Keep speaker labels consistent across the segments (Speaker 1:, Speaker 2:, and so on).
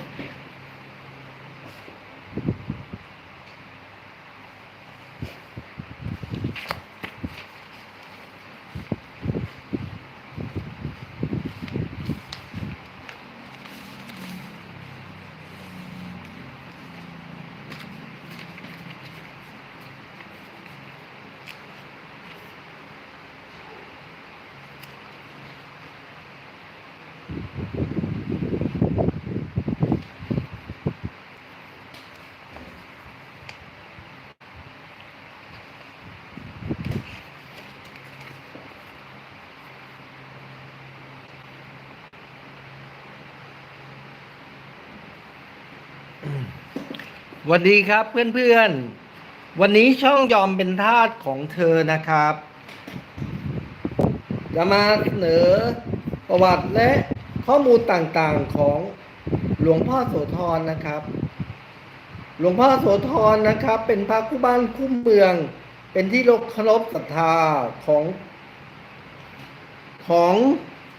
Speaker 1: ส วัสดีครับเพื่อนๆ วันนี้ช่องยอมเป็นทาสของเธอนะครับ จะมาเสนอประวัติและข้อมูลต่างๆของหลวงพ่อโสธรนะครับ หลวงพ่อโสธรนะครับ เป็นพระคู่บ้านคู่เมือง เป็นที่เคารพศรัทธาของของ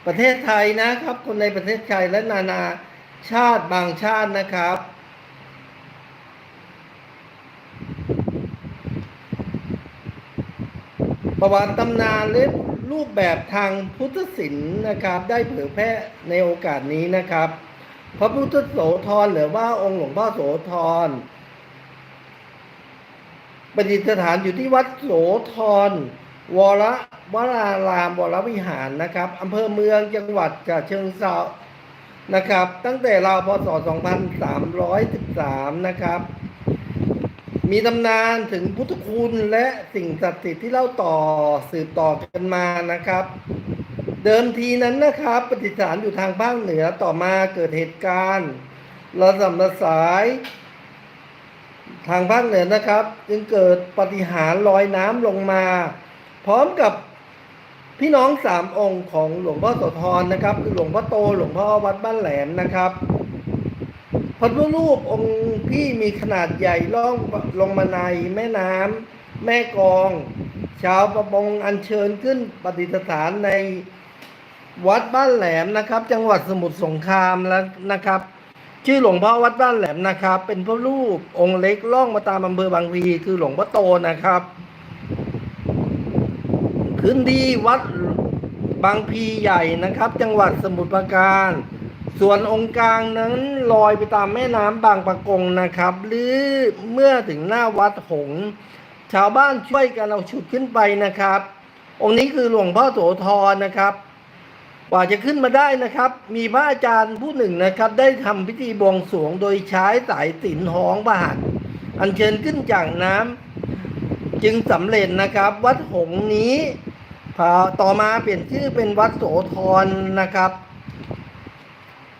Speaker 1: ประเทศไทยนะครับ คนในประเทศไทยและนานาชาติบางชาตินะครับ ประวัติตำนานและรูปแบบทางพุทธศิลป์นะครับ ได้เผยแพร่ในโอกาสนี้นะครับ พระพุทธโสธรหรือว่าองค์หลวงพ่อโสธรประดิษฐานอยู่ที่วัดโสธรวรวรารามวรวิหารนะครับอำเภอเมืองจังหวัดฉะเชิงเทรานะครับ ตั้งแต่ราวพศ 2313 นะครับ มีตำนานถึงพุทธคุณและสิ่งศักดิ์สิทธิ์ที่เล่าต่อสืบต่อกันมานะครับ เดิมทีนั้นนะครับปฏิสถานอยู่ทางภาคเหนือต่อมาเกิดเหตุการณ์ระสำระสาย ทางภาคเหนือนะครับ จึงเกิดปฏิหารลอยน้ำลงมา พร้อมกับพี่น้องสามองค์ของหลวงพ่อโสธรนะครับคือหลวงพ่อโตหลวงพ่อวัดบ้านแหลมนะครับ พระพุทธรูปองค์ที่มีขนาดใหญ่ล่องลงมาในแม่น้ำแม่กอง ชาวประมงอัญเชิญขึ้นปฏิสถานในวัดบ้านแหลมนะครับ จังหวัดสมุทรสงครามแล้วนะครับ ชื่อหลวงพ่อวัดบ้านแหลมนะครับ เป็นพระรูปองค์เล็กล่องมาตามอำเภอบางพลีคือหลวงพ่อโตนะครับพื้นที่วัดบางพลีใหญ่นะครับ จังหวัดสมุทรปราการ ส่วนองค์กลางนั้นลอยไปตามแม่น้ำบางปะกงนะครับ หรือเมื่อถึงหน้าวัดหง ชาวบ้านช่วยกันเอาฉุดขึ้นไปนะครับ องค์นี้คือหลวงพ่อโสธรนะครับกว่าจะขึ้นมาได้นะครับ มีพระอาจารย์ผู้หนึ่งนะครับ ได้ทำพิธีบวงสรวงโดยใช้สายสินห้องประหัตอัญเชิญขึ้นจากน้ำจึงสำเร็จนะครับ วัดหงนี้พอต่อมาเปลี่ยนชื่อเป็นวัดโสธรนะครับ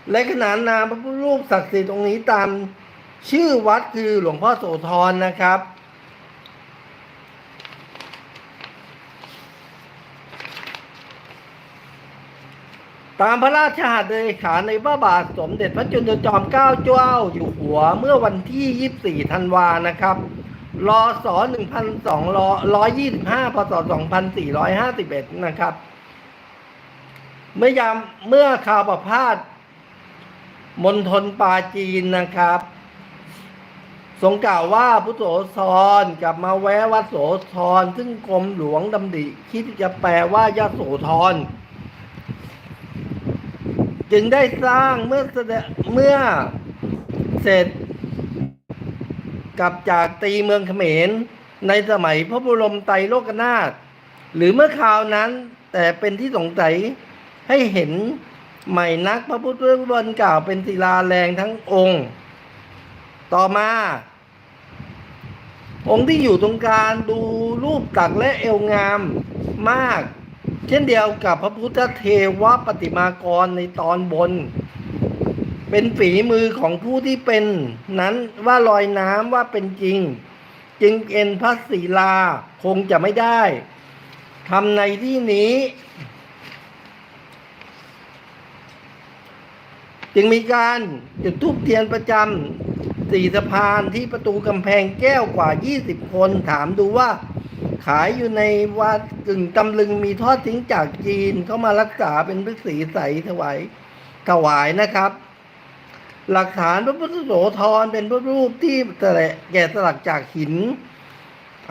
Speaker 1: และขนานนามพระพุทธรูปศักดิ์สิทธิ์ตรงนี้ตามชื่อวัดคือหลวงพ่อโสธรนะครับ ตามพระราชหัตถ์เลขาในพระบาทสมเด็จพระจุลจอมเกล้าเจ้าอยู่หัวเมื่อวันที่ 24 ธันวานะครับรอสอ1,225พศ2451 นะครับ เมื่อยามเมื่อข่าวประพาส มณฑลปาจีนนะครับ ทรงกล่าวว่าพุทธโสธรกลับมาแวะวัดโสธรซึ่งกรมหลวงดำริคิดจะแปลว่ายะโสธรจึงได้สร้างเมื่อแสดงเมื่อเสร็จกลับจากตีเมืองเขมร ในสมัยพระบรมไตรโลกนาถหรือเมื่อคราวนั้นแต่เป็นที่สงสัยให้เห็น ใหม่นักพระพุทธรูปนกล่าวเป็นศิลาแรงทั้งองค์ ต่อมา องค์ที่อยู่ตรงกลางดูรูปตักและเอวงามมาก เช่นเดียวกับพระพุทธเทวปฏิมากรในตอนบน เป็นฝีมือของผู้ที่เป็นนั้นว่าลอยน้ำว่าเป็นจริง จึงเอ็นพระศีลาคงจะไม่ได้ทำในที่นี้ จึงมีการจุดทูปเทียนประจำสี่สะพานที่ประตูกำแพงแก้วกว่า 20 คนถามดูว่า ขายอยู่ในวัดกึ่งตำลึงมีทอดทิ้งจากจีนเข้ามารักษาเป็นพฤกษีใสถวายถวายนะครับ หลักฐานพระพุทธโสธรเป็นพระรูปที่แกะสลักจากหิน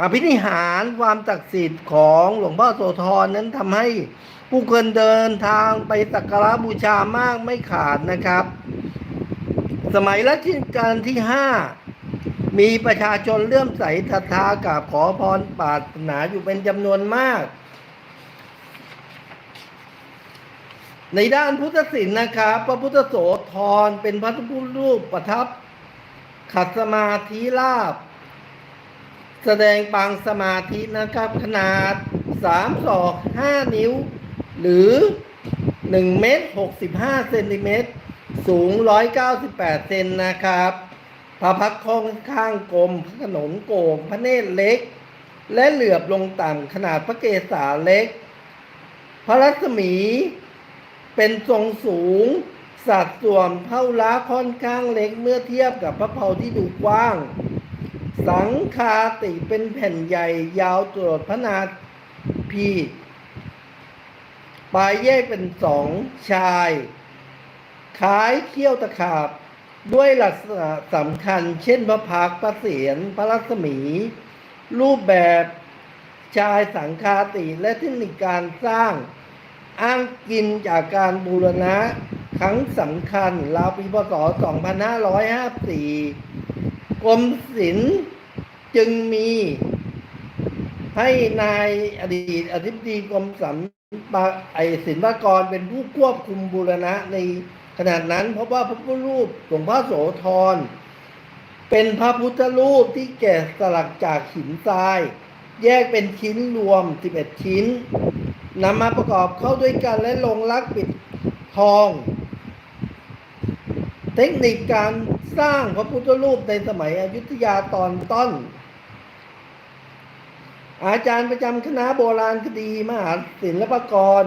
Speaker 1: อภินิหารความศักดิ์สิทธิ์ของหลวงพ่อโสธรนั้นทำให้ ผู้คนเดินทางไปสักการะบูชามากไม่ขาดนะครับ สมัยรัชกาลที่ห้ามีประชาชนเลื่อมใสศรัทธากราบขอพรปรารถนาอยู่เป็นจำนวนมาก ในด้านพุทธศิลป์นะครับ พระพุทธโสธรเป็นพระพุทธรูปประทับ ขัดสมาธิราบ แสดงปางสมาธินะครับขนาด3ศอก5นิ้ว หรือ 1 เมตร 65 เซนติเมตร สูง 198 เซนนะครับ พระพักค่อนข้างกลม พระขนนโกงพระเนตรเล็ก และเหลือบลงต่ำขนาดพระเกศาเล็ก พระรัศมีเป็นทรงสูง สัดส่วนเท่าล้าค่อนข้างเล็กเมื่อเทียบกับพระเพลาที่ดูกว้าง สังคาติเป็นแผ่นใหญ่ยาวตรวจพระนาพี ปลายแยกเป็นสองชายคล้ายเขี้ยวตะขาบ ด้วยลักษณะสำคัญ เช่นพระพักพระเศียรพระรัศมี รูปแบบชายสังคาติและเทคนิคการสร้าง อ้างกินจากการบูรณะครั้งสำคัญราวปีพศ 2554 กรมศิลป์จึงมีให้นายอดีตอธิบดีกรมสัมปะ ไอศิลปากรเป็นผู้ควบคุมบูรณะในขนาดนั้น เพราะว่าพระพุทธรูปหลวงพ่อโสธรเป็นพระพุทธรูปที่แกะสลักจากหินทราย แยกเป็นชิ้นรวม 11 ชิ้นนำมาประกอบเข้าด้วยกันและลงลักปิดทอง เทคนิคการสร้างพระพุทธรูปในสมัยอยุธยาตอนต้น อาจารย์ประจำคณะโบราณคดีมหาศิลปากร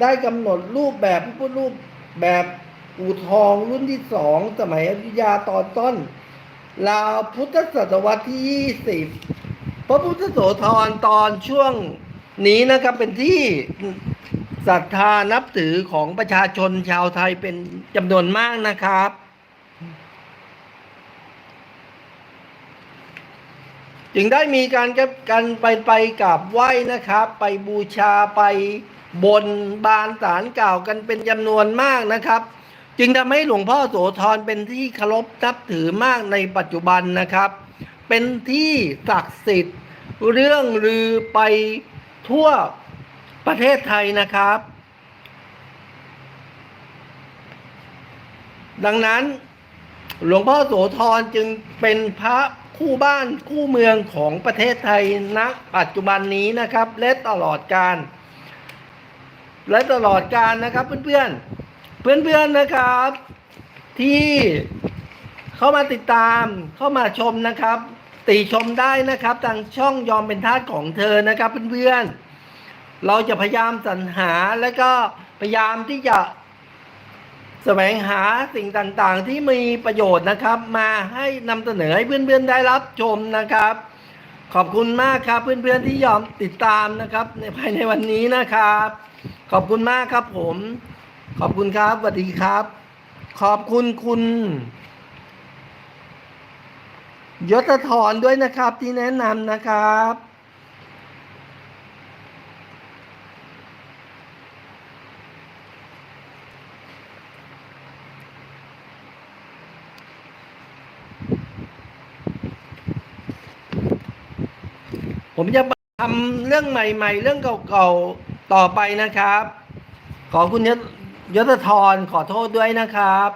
Speaker 1: ได้กำหนดรูปแบบพระพุทธรูปแบบอู่ทองรุ่นที่สองสมัยอยุธยาตอนต้นราวพุทธศตวรรษที่ 20 พระพุทธโสธรตอนช่วงนี้นะครับเป็นที่ศรัทธานับถือของประชาชนชาวไทยเป็นจำนวนมากนะครับ จึงได้มีการกันไปไปกราบไหว้นะครับ ไปบูชาไปบนบานสารกล่าวกันเป็นจำนวนมากนะครับ จึงทำให้หลวงพ่อโสธรเป็นที่เคารพนับถือมากในปัจจุบันนะครับ เป็นที่ศักดิ์สิทธิ์ เรื่องลือไปทั่วประเทศไทยนะครับ ดังนั้นหลวงพ่อโสธรจึงเป็นพระ คู่บ้านคู่เมืองของประเทศไทยณปัจจุบันนี้นะครับ และตลอดการ และตลอดการนะครับเพื่อนๆ เพื่อนๆนะครับ ที่เข้ามาติดตามเข้ามาชมนะครับ ติชมได้นะครับทางช่องยอมเป็นทาสของเธอนะครับเพื่อนๆเราจะพยายามสรรหาและก็พยายามที่จะ แสวงหาสิ่งต่างๆ ที่มีประโยชน์นะครับ มาให้นำเสนอให้เพื่อนๆได้รับชมนะครับ ขอบคุณมากครับเพื่อนๆที่ยอมติดตามนะครับ ในภายในวันนี้นะครับ ขอบคุณมากครับผม ขอบคุณครับสวัสดีครับ ขอบคุณคุณยศธรด้วยนะครับที่แนะนำนะครับ ผมจะทำเรื่องใหม่ๆ เรื่องเก่าๆ ต่อไปนะครับ ขอคุณยศยศธรขอโทษด้วยนะครับ